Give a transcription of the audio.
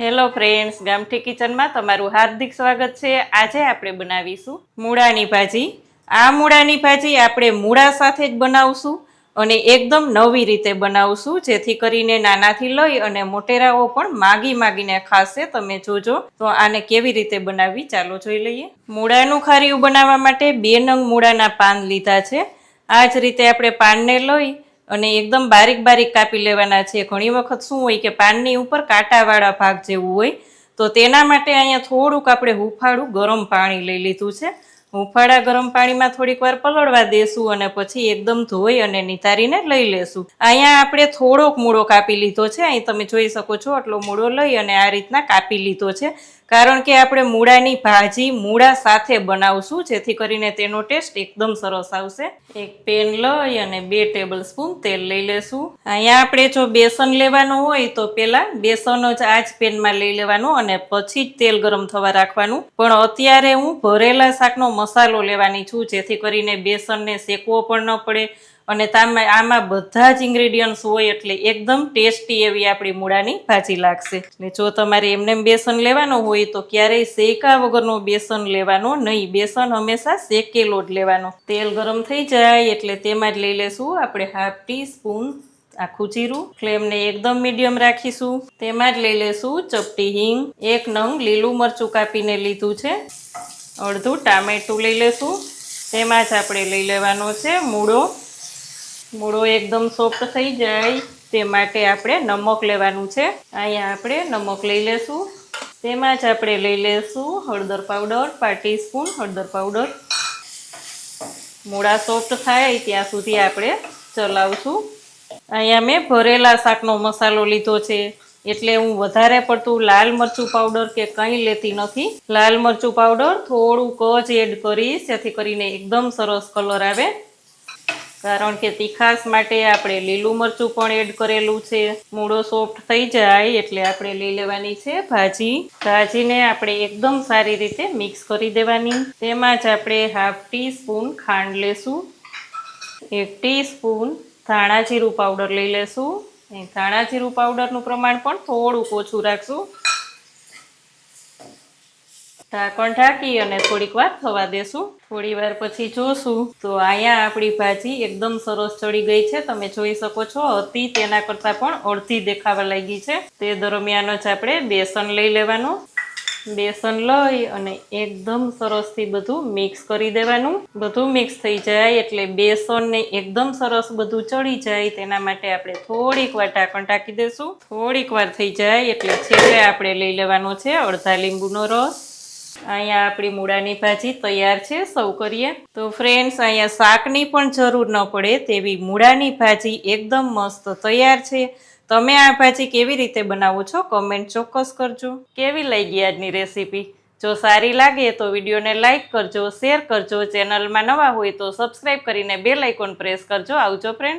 Hello friends ગામઠી કિચનમાં તમારું હાર્દિક સ્વાગત છે. આજે આપણે બનાવીશું મૂળાની ભાજી. આ મૂળાની ભાજી આપણે મૂળા સાથે જ બનાવશું અને એકદમ નવી રીતે બનાવશું, જેથી કરીને નાનાથી લઈ અને મોટેરાઓ પણ માગી માગીને ખાશે, તમે જોજો. તો આને કેવી રીતે બનાવવી ચાલો જોઈ લઈએ. મૂળાનું ખારીયું બનાવવા માટે બે નંગ મૂળાના પાન લીધા છે. આ જ રીતે આપણે પાનને લઈ અને એકદમ બારીક બારીક કાપી લેવાના છે. ઘણી વખત શું હોય કે પાનની ઉપર કાંટાવાળા ભાગ જેવું હોય, તો તેના માટે અહીંયા થોડુંક આપણે હુંફાળું ગરમ પાણી લઈ લીધું છે. હુંફાળા ગરમ પાણીમાં થોડીક વાર પલળવા દેશું અને પછી એકદમ ધોઈ અને નિતારીને લઈ લેશું અહીંયા આપણે થોડોક મૂળો કાપી લીધો છે. અહીં તમે જોઈ શકો છો આટલો મૂળો લઈ અને આ રીતના કાપી લીધો છે. કારણ કે આપણે મૂળાની ભાજી મૂળા સાથે બનાવશું, જેથી કરીને તેનો ટેસ્ટ એકદમ સરસ આવશે. એક પેન લઈ અને બે ટેબલ સ્પૂન તેલ લઈ લેશું. અહીંયા આપણે જો બેસન લેવાનું હોય તો પહેલા બેસન જ આ જ પેનમાં લઈ લેવાનું અને પછી જ તેલ ગરમ થવા રાખવાનું. પણ અત્યારે હું ભરેલા શાકનો મસાલો લેવાની છું, જેથી કરીને બેસનને શેકવો પણ ન પડે. અને તામાં આમાં બધા જ ઇન્ગ્રેડિયન્ટ્સ હોય એટલે એકદમ ટેસ્ટી એવી આપણી મૂળાની ભાજી લાગશે. એટલે જો તમારે એમને બેસન લેવાનું હોય, તો ક્યારેય શેકા વગરનું બેસન લેવાનું નહીં. બેસન હંમેશા શેકેલો જ લેવાનો. તેલ ગરમ થઈ જાય એટલે તેમાં જ લઈ લેશું આપણે હાફ ટી સ્પૂન આખું જીરું. ફ્લેમને એકદમ મીડિયમ રાખીશું. તેમાં જ લઈ લેશું ચપટી હિંગ. એક નંગ લીલું મરચું કાપીને લીધું છે. અડધું ટામેટું લઈ લેશું. તેમાં જ આપણે લઈ લેવાનો છે મૂળો. મૂળો એકદમ સોફ્ટ થઈ જાય તે માટે આપણે નમક લેવાનું છે. અહીંયા આપણે નમક લઈ લેશું. તેમાં જ આપણે લઈ લેશું હળદર પાવડર પાર્ટી સ્પૂન હળદર પાવડર. મૂળા સોફ્ટ થાય ત્યાં સુધી આપણે ચલાવશું. અહીંયા મેં ભરેલા શાકનો મસાલો લીધો છે. એટલે હું વધારે પડતું લાલ મરચું પાવડર કે કંઈ લેતી નથી. લાલ મરચું પાવડર થોડુંક જ એડ કરીશ, જેથી કરીને એકદમ સરસ કલર આવે. કારણ કે તીખાસ માટે આપણે લીલું મરચું પણ એડ કરેલું છે. મૂળો સોફ્ટ થઈ જાય એટલે આપણે લઈ લેવાની છે ભાજી. ભાજીને આપણે એકદમ સારી રીતે મિક્સ કરી દેવાની. તેમાં જ આપણે હાફ ટી સ્પૂન ખાંડ લેશું. એક ટી સ્પૂન ધાણા જીરું પાવડર લઈ લેશું. ધાણા જીરું પાવડરનું પ્રમાણ પણ થોડુંક ઓછું રાખશું. ઢાંકણ ઢાંકી અને થોડીક વાર થવા દેશું. થોડી વાર પછી જોશું. તો અહીંયા આપણી ભાજી એકદમ સરસ ચડી ગઈ છે. તમે જોઈ શકો છો હતી તેના કરતાં પણ અડધી દેખાવા લાગી છે. તે દરમિયાન જ આપણે બેસન લઈ લેવાનું. બેસન લઈ અને એકદમ સરસથી બધું મિક્સ કરી દેવાનું. બધું મિક્સ થઈ જાય એટલે બેસનને એકદમ સરસ બધું ચડી જાય. તેના માટે આપણે થોડીક વાર ઢાંકણ ટાંકી દઈશું થોડીક વાર થઈ જાય એટલે છેલ્લે આપણે લઈ લેવાનો છે અડધા લીંબુનો રસ. અહીંયા આપણી મૂળાની ભાજી તૈયાર છે, સૌ કરીએ. તો ફ્રેન્ડ્સ અહીંયા શાકની પણ જરૂર ન પડે તેવી મૂળાની ભાજી એકદમ મસ્ત તૈયાર છે. તમે આ ભાજી કેવી રીતે બનાવો છો? કમેન્ટ ચોક્કસ કરજો. કેવી લાગી આજની રેસીપી જો સારી લાગે તો વિડીયોને લાઇક કરજો શેર કરજો. ચેનલમાં નવા હોય તો સબસ્ક્રાઈબ કરીને બેલ આઇકોન પ્રેસ કરજો. આવજો ફ્રેન્ડ્સ